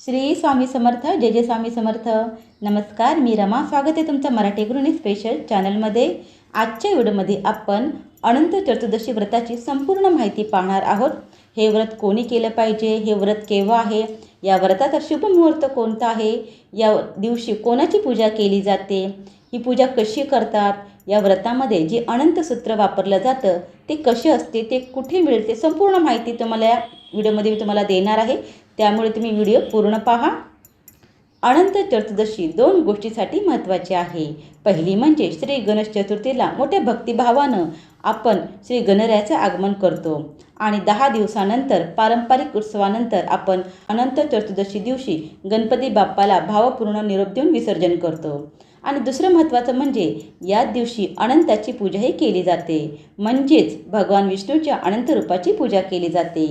श्री स्वामी समर्थ जय जय स्वामी समर्थ. नमस्कार मी रमा. स्वागत आहे तुमचं मराठी गृहिणी स्पेशल चॅनलमध्ये आजच्या व्हिडिओमध्ये आपण अनंत चतुर्दशी व्रताची संपूर्ण माहिती पाहणार आहोत. हे व्रत कोणी केलं पाहिजे? हे व्रत केव्हा आहे? या व्रताचा शुभ मुहूर्त कोणता आहे? या दिवशी कोणाची पूजा केली जाते? ही पूजा कशी करतात? या व्रतामध्ये जे अनंत सूत्र वापरलं जातं ते कसे असते? ते कुठे मिळते? संपूर्ण माहिती तुम्हाला व्हिडिओमध्ये मी तुम्हाला देणार आहे. त्यामुळे तुम्ही व्हिडिओ पूर्ण पहा. अनंत चतुर्दशी दोन गोष्टीसाठी महत्त्वाची आहे. पहिली म्हणजे श्री गणेश चतुर्थीला मोठ्या भक्तिभावानं आपण श्री गणरायाचे आगमन करतो. आणि दहा दिवसानंतर पारंपरिक उत्सवानंतर आपण अनंत चतुर्दशी दिवशी गणपती बाप्पाला भावपूर्ण निरोप देऊन विसर्जन करतो. आणि दुसरं महत्त्वाचं म्हणजे या दिवशी अनंताची पूजाही केली जाते. म्हणजेच भगवान विष्णूच्या अनंत रूपाची पूजा केली जाते.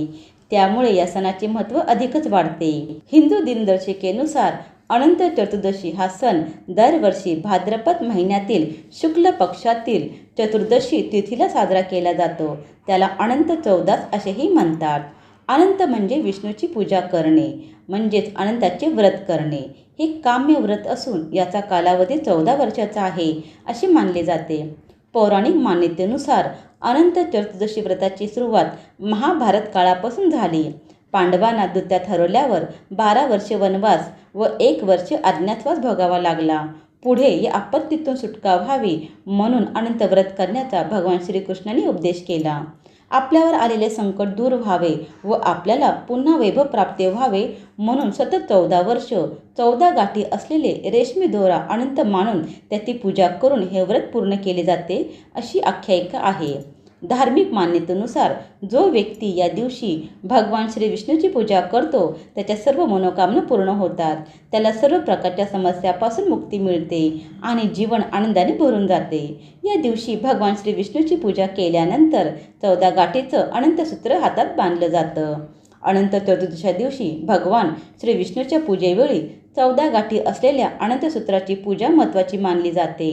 त्यामुळे या सणाचे महत्त्व अधिकच वाढते. हिंदू दिनदर्शिकेनुसार अनंत चतुर्दशी हा सण दरवर्षी भाद्रपद महिन्यातील शुक्ल पक्षातील चतुर्दशी तिथीला साजरा केला जातो. त्याला अनंत चौदास असेही म्हणतात. अनंत म्हणजे विष्णूची पूजा करणे म्हणजेच अनंताचे व्रत करणे. हे काम्य व्रत असून याचा कालावधी चौदा वर्षाचा आहे असे मानले जाते. पौराणिक मान्यतेनुसार अनंत चतुर्दशी व्रताची सुरुवात महाभारत काळापासून झाली. पांडवांना दुत्या ठरवल्यावर बारा वर्षे वनवास व एक वर्ष अज्ञातवास भोगावा लागला. पुढे या आपत्तीतून सुटका व्हावी म्हणून अनंत व्रत करण्याचा भगवान श्रीकृष्णाने उपदेश केला. आपल्यावर आलेले संकट दूर व्हावे व आपल्याला पुन्हा वैभव प्राप्त व्हावे म्हणून सतत चौदा वर्ष चौदा गाठी असलेले रेशमी दोरा अनंत मानून त्याची पूजा करून हे व्रत पूर्ण केले जाते अशी आख्यायिका आहे. धार्मिक मान्यतेनुसार जो व्यक्ती या दिवशी भगवान श्री विष्णूची पूजा करतो त्याच्या सर्व मनोकामना पूर्ण होतात. त्याला सर्व प्रकारच्या समस्यापासून मुक्ती मिळते आणि जीवन आनंदाने भरून जाते. या दिवशी भगवान श्री विष्णूची पूजा केल्यानंतर चौदा गाठीचं अनंतसूत्र हातात बांधलं जातं. अनंत चतुर्दशा दिवशी भगवान श्री विष्णूच्या पूजेवेळी चौदा गाठी असलेल्या अनंतसूत्राची पूजा महत्त्वाची मानली जाते.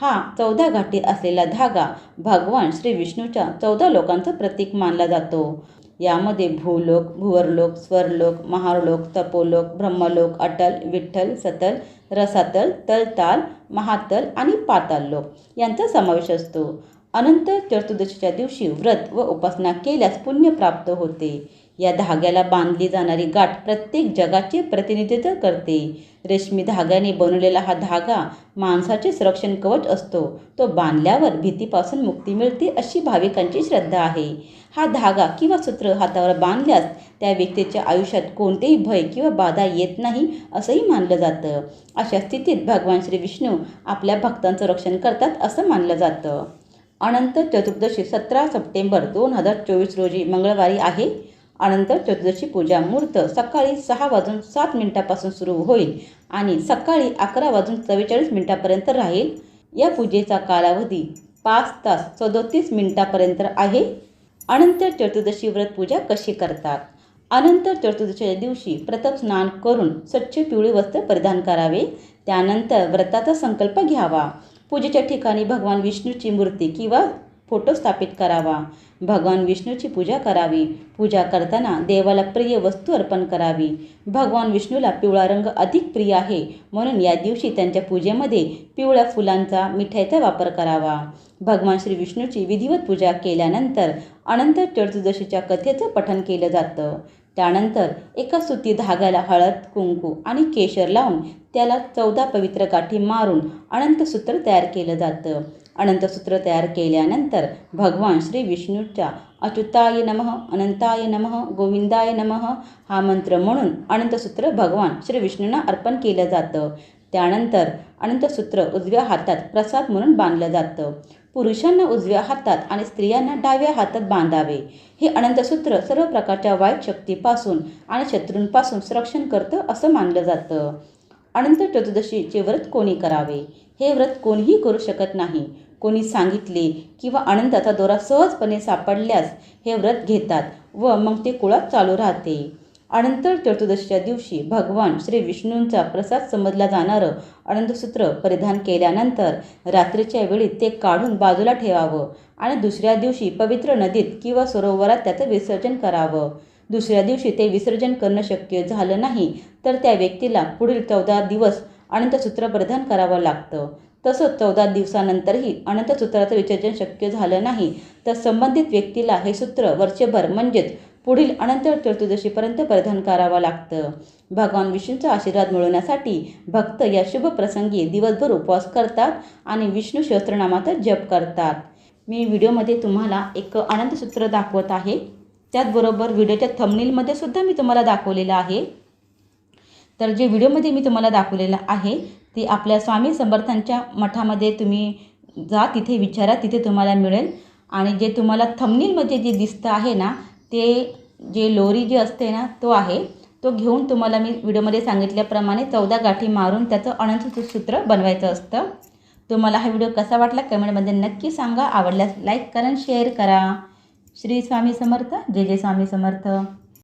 हा चौदा गाठी असलेला धागा भगवान श्री विष्णूच्या चौदा लोकांचं प्रतीक मानला जातो. यामध्ये भूलोक भुवरलोक स्वरलोक महारलोक तपोलोक ब्रह्मलोक अटल विठ्ठल सतल रसातल तलताल महातल आणि पाताल लोक यांचा समावेश असतो. अनंत चतुर्दशीच्या दिवशी व्रत व उपासना केल्यास पुण्य प्राप्त होते. या धाग्याला बांधली जाणारी गाठ प्रत्येक जगाचे प्रतिनिधित्व करते. रेशमी धाग्याने बनवलेला हा धागा माणसाचे संरक्षण कवच असतो. तो बांधल्यावर भीतीपासून मुक्ती मिळते अशी भाविकांची श्रद्धा आहे. हा धागा किंवा सूत्र हातावर बांधल्यास त्या व्यक्तीच्या आयुष्यात कोणतेही भय किंवा बाधा येत नाही असंही मानलं जातं. अशा स्थितीत भगवान श्री विष्णू आपल्या भक्तांचं रक्षण करतात असं मानलं जातं. अनंत चतुर्दशी सतरा सप्टेंबर दोन हजार चोवीस रोजी मंगळवारी आहे. अनंतर चतुर्दशी पूजा मुहूर्त सकाळी सहा वाजून सात मिनिटापासून सुरू होईल आणि सकाळी अकरा वाजून चव्वेचाळीस मिनिटापर्यंत राहील. या पूजेचा कालावधी पाच तास सदोतीस मिनिटापर्यंत आहे. अनंत चतुर्दशी व्रत पूजा कशी करतात? अनंत चतुर्दशीच्या दिवशी प्रथम स्नान करून स्वच्छ पिवळी वस्त्र परिधान करावे. त्यानंतर व्रताचा संकल्प घ्यावा. पूजेच्या ठिकाणी भगवान विष्णूची मूर्ती किंवा फोटो स्थापित करावा. भगवान विष्णूची पूजा करावी. पूजा करताना देवाला प्रिय वस्तू अर्पण करावी. भगवान विष्णूला पिवळा रंग अधिक प्रिय आहे म्हणून या दिवशी त्यांच्या पूजेमध्ये पिवळ्या फुलांचा मिठाईचा वापर करावा. भगवान श्री विष्णूची विधिवत पूजा केल्यानंतर अनंत चतुर्दशीच्या कथेचं पठण केलं जातं. त्यानंतर एका सुती धाग्याला हळद कुंकू आणि केशर लावून त्याला चौदा पवित्र गाठी मारून अनंत सूत्र तयार केलं जातं. अनंतसूत्र तयार केल्यानंतर भगवान श्री विष्णूच्या अच्युताय नमः अनंताय नमः गोविंदाय नमः हा मंत्र म्हणून अनंतसूत्र भगवान श्री विष्णूंना अर्पण केलं जातं. त्यानंतर अनंतसूत्र उजव्या हातात प्रसाद म्हणून बांधलं जातं. पुरुषांना उजव्या हातात आणि स्त्रियांना डाव्या हातात बांधावे. हे अनंतसूत्र सर्व प्रकारच्या वाईट शक्तीपासून आणि शत्रूंपासून संरक्षण करतं असं मानलं जातं. अनंत चतुर्दशीचे व्रत कोणी करावे? हे व्रत कोणीही करू शकत नाही. कोणी सांगितले किंवा आनंदाचा दोरा सहजपणे सापडल्यास हे व्रत घेतात व मग ते कुळात चालू राहते. अनंतर चतुर्दशीच्या दिवशी भगवान श्री विष्णूंचा प्रसाद समजला जाणारं अनंतसूत्र परिधान केल्यानंतर रात्रीच्या वेळी ते काढून बाजूला ठेवावं आणि दुसऱ्या दिवशी पवित्र नदीत किंवा सरोवरात त्याचं विसर्जन करावं. दुसऱ्या दिवशी ते विसर्जन करणं शक्य झालं नाही तर त्या व्यक्तीला पुढील चौदा दिवस अनंतसूत्र परिधान करावं लागतं. तसंच चौदा दिवसानंतरही अनंतसूत्राचं विसर्जन शक्य झालं नाही. तर संबंधित व्यक्तीला हे सूत्र वर्षभर म्हणजेच पुढील अनंत चतुर्दशीपर्यंत परिधान करावं लागतं. भगवान विष्णूचा आशीर्वाद मिळवण्यासाठी भक्त या शुभ प्रसंगी दिवसभर उपवास करतात आणि विष्णू सहस्त्रनामाचा जप करतात. मी व्हिडिओमध्ये तुम्हाला एक अनंतसूत्र दाखवत आहे. त्याचबरोबर व्हिडिओच्या थंबनेलमध्ये सुद्धा मी तुम्हाला दाखवलेलं आहे. तर जे व्हिडिओमध्ये मी तुम्हाला दाखवलेलं आहे ती आपल्या स्वामी समर्थांच्या मठामध्ये तुम्ही जा तिथे विचारा तिथे तुम्हाला मिळेल. आणि जे तुम्हाला थमनीलमध्ये जे दिसतं आहे ना ते जे लोरी जे असते ना तो आहे. तो घेऊन तुम्हाला मी व्हिडिओमध्ये सांगितल्याप्रमाणे चौदा गाठी मारून त्याचं अनंत सूत्र बनवायचं असतं. तुम्हाला हा व्हिडिओ कसा वाटला कमेंटमध्ये नक्की सांगा. आवडल्यास लाईक करा शेअर करा. श्री स्वामी समर्थ. जय जय स्वामी समर्थ.